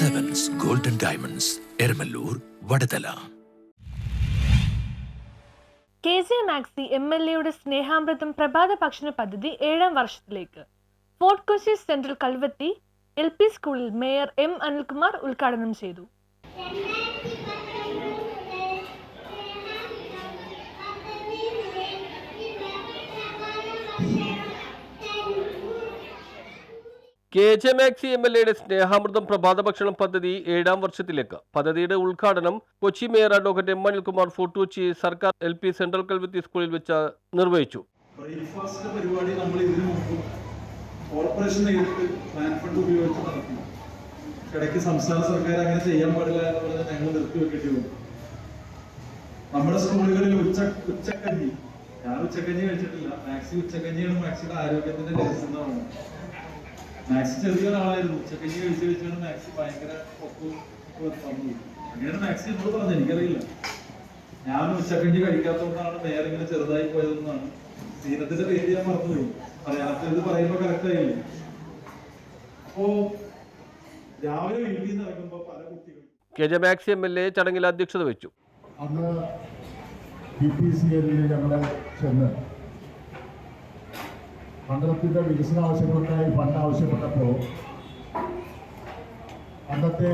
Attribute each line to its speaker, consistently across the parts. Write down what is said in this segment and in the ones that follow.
Speaker 1: Diamonds Eramalloor Vadathala
Speaker 2: K J Maxy M L എയുടെ സ്നേഹാമൃതം പ്രഭാത ഭക്ഷണ പദ്ധതി ഏഴാം വർഷത്തിലേക്ക്. Fort Kochi central Kalvathy L P സ്കൂളിൽ മേയർ എം അനിൽകുമാർ ഉദ്ഘാടനം ചെയ്തു.
Speaker 3: K J Maxy M L എയുടെ സ്നേഹാമൃതം പ്രഭാത ഭക്ഷണം പദ്ധതി ഏഴാം വർഷത്തിലേക്ക്. പദ്ധതിയുടെ ഉദ്ഘാടനം Kochi mayor advocate M Anilkumar Fort Kochi സർക്കാർ എൽ പി സെൻട്രൽ കൽവത്തി സ്കൂളിൽ വെച്ച് നിർവഹിച്ചു.
Speaker 4: പരിപാടി നമ്മൾ കോർപ്പറേഷൻ ഫണ്ട് ഉപയോഗിച്ച് നടത്തി. സംസ്ഥാന സർക്കാർ അങ്ങനെ ചെയ്യാൻ പാടില്ല എന്ന് നമ്മുടെ സ്കൂളുകളിൽ ഉച്ച ഉച്ചക്കഞ്ഞി. ഞാൻ ഉച്ചക്കഞ്ഞി കഴിച്ചിട്ടില്ല. മാക്സി ഉച്ചക്കഞ്ഞിയാണ് മാക്സിയുടെ ആരോഗ്യത്തിന്റെ മാക്സി ചെറിയൊരാളായിരുന്നു ഉച്ചക്കഞ്ഞി കഴിച്ച് കഴിച്ചാണ് മാക്സ് ഭയങ്കര ഒപ്പ് അങ്ങനെയാണ് മാക്സ് എന്നോട് പറഞ്ഞത് എനിക്കറിയില്ല. ഞാൻ ഉച്ചക്കഞ്ഞി കഴിക്കാത്തതുകൊണ്ടാണ് വേറെ ഇങ്ങനെ ചെറുതായി പോയതെന്നാണ്. സീനത്തിന്റെ പേര് ഞാൻ മറന്നുപോയി. പറയാത്ത ഇത് പറയുമ്പോ കറക്റ്റ് ആയില്ലേ? അപ്പോ രാവിലെ വീട്ടിൽ നിന്ന് ഇറങ്ങുമ്പോ പല കുട്ടികൾ
Speaker 3: K J Maxy M L A ചടങ്ങിൽ അധ്യക്ഷത വെച്ചു.
Speaker 5: അന്ന് ബി പി സി എല്ലിൽ ഞങ്ങൾ ചെന്ന് മണ്ഡലത്തിന്റെ വികസന ആവശ്യങ്ങൾക്കായി ഫണ്ട് ആവശ്യപ്പെട്ടപ്പോൾ അന്നത്തെ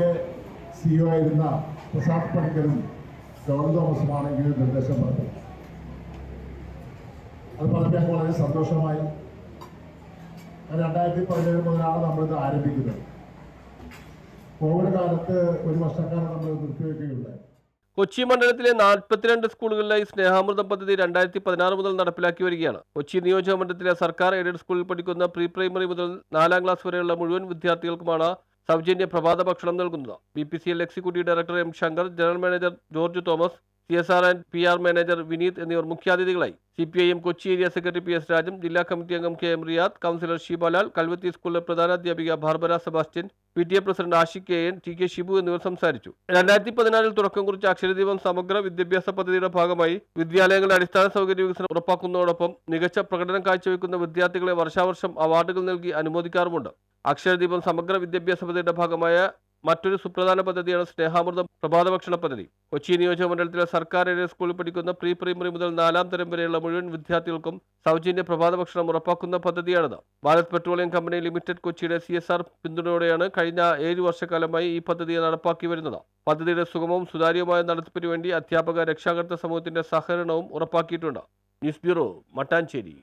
Speaker 5: സിഇഒ ആയിരുന്ന പ്രസാദ് പണിക്കരും ജോൺ തോമസുമാണ് ഇങ്ങനെ ഒരു നിർദ്ദേശം പറഞ്ഞത്. അത് പറഞ്ഞപ്പോൾ ഞങ്ങൾ വളരെ സന്തോഷമായി. രണ്ടായിരത്തി പതിനേഴ് മുതലാണ് നമ്മളിത് ആരംഭിക്കുന്നത്. കോവിഡ് കാലത്ത് ഒരു വർഷക്കാലം നമ്മൾ നിർത്തിവെക്കുകയുണ്ടായി.
Speaker 3: കൊച്ചി മണ്ഡലത്തിലെ നാൽപ്പത്തിരണ്ട് സ്കൂളുകളിലായി സ്നേഹാമൃതം പദ്ധതി രണ്ടായിരത്തി പതിനാറ് മുതൽ നടപ്പിലാക്കി വരികയാണ്. കൊച്ചി നിയോജക മണ്ഡലത്തിലെ സർക്കാർ എയ്ഡഡ് സ്കൂളിൽ പഠിക്കുന്ന പ്രീ പ്രൈമറി മുതൽ നാലാം ക്ലാസ് വരെയുള്ള മുഴുവൻ വിദ്യാർത്ഥികൾക്കുമാണ് സൗജന്യ പ്രഭാത ഭക്ഷണം നൽകുന്നത്. B P C L executive director M Shankar general manager George Thomas C S R and P R manager Vineeth എന്നിവർ മുഖ്യാതിഥികളായി. C P I M Kochi area secretary P S രാജും ജില്ലാ കമ്മിറ്റി അംഗം K M Riyad councillor Sheebalal Kalvathy സ്കൂളിലെ പ്രധാനാധ്യാപിക Barbara Sebastian P T A president Ashik K N T K Shibu എന്നിവർ സംസാരിച്ചു. രണ്ടായിരത്തി പതിനാലിൽ തുടക്കം കുറിച്ച അക്ഷരദീപം സമഗ്ര വിദ്യാഭ്യാസ പദ്ധതിയുടെ ഭാഗമായി വിദ്യാലയങ്ങളുടെ അടിസ്ഥാന സൗകര്യ വികസനം ഉറപ്പാക്കുന്നതോടൊപ്പം മികച്ച പ്രകടനം കാഴ്ചവെക്കുന്ന വിദ്യാർത്ഥികളെ വർഷാവർഷം അവാർഡുകൾ നൽകി അനുമോദിക്കാറുമുണ്ട്. അക്ഷരദീപം സമഗ്ര വിദ്യാഭ്യാസ പദ്ധതിയുടെ ഭാഗമായ മറ്റൊരു സുപ്രധാന പദ്ധതിയാണ് സ്നേഹാമൃതം പ്രഭാത ഭക്ഷണ പദ്ധതി. കൊച്ചി നിയോജക മണ്ഡലത്തിലെ സർക്കാർ ഏരിയ സ്കൂളിൽ പഠിക്കുന്ന പ്രീ പ്രൈമറി മുതൽ നാലാം തരം വരെയുള്ള മുഴുവൻ വിദ്യാർത്ഥികൾക്കും സൗജന്യ പ്രഭാത ഭക്ഷണം ഉറപ്പാക്കുന്ന പദ്ധതിയാണിത്. ഭാരത് പെട്രോളിയം കമ്പനി ലിമിറ്റഡ് കൊച്ചിയുടെ സി എസ് ആർ പിന്തുണയോടെയാണ് കഴിഞ്ഞ ഏഴ് വർഷക്കാലമായി ഈ പദ്ധതി നടപ്പാക്കി വരുന്നത്. പദ്ധതിയുടെ സുഗമവും സുതാര്യവുമായ നടത്തിപ്പിന് വേണ്ടി അധ്യാപക രക്ഷാകർത്ത സമൂഹത്തിന്റെ സഹകരണവും ഉറപ്പാക്കിയിട്ടുണ്ട്. News bureau Mattancherry.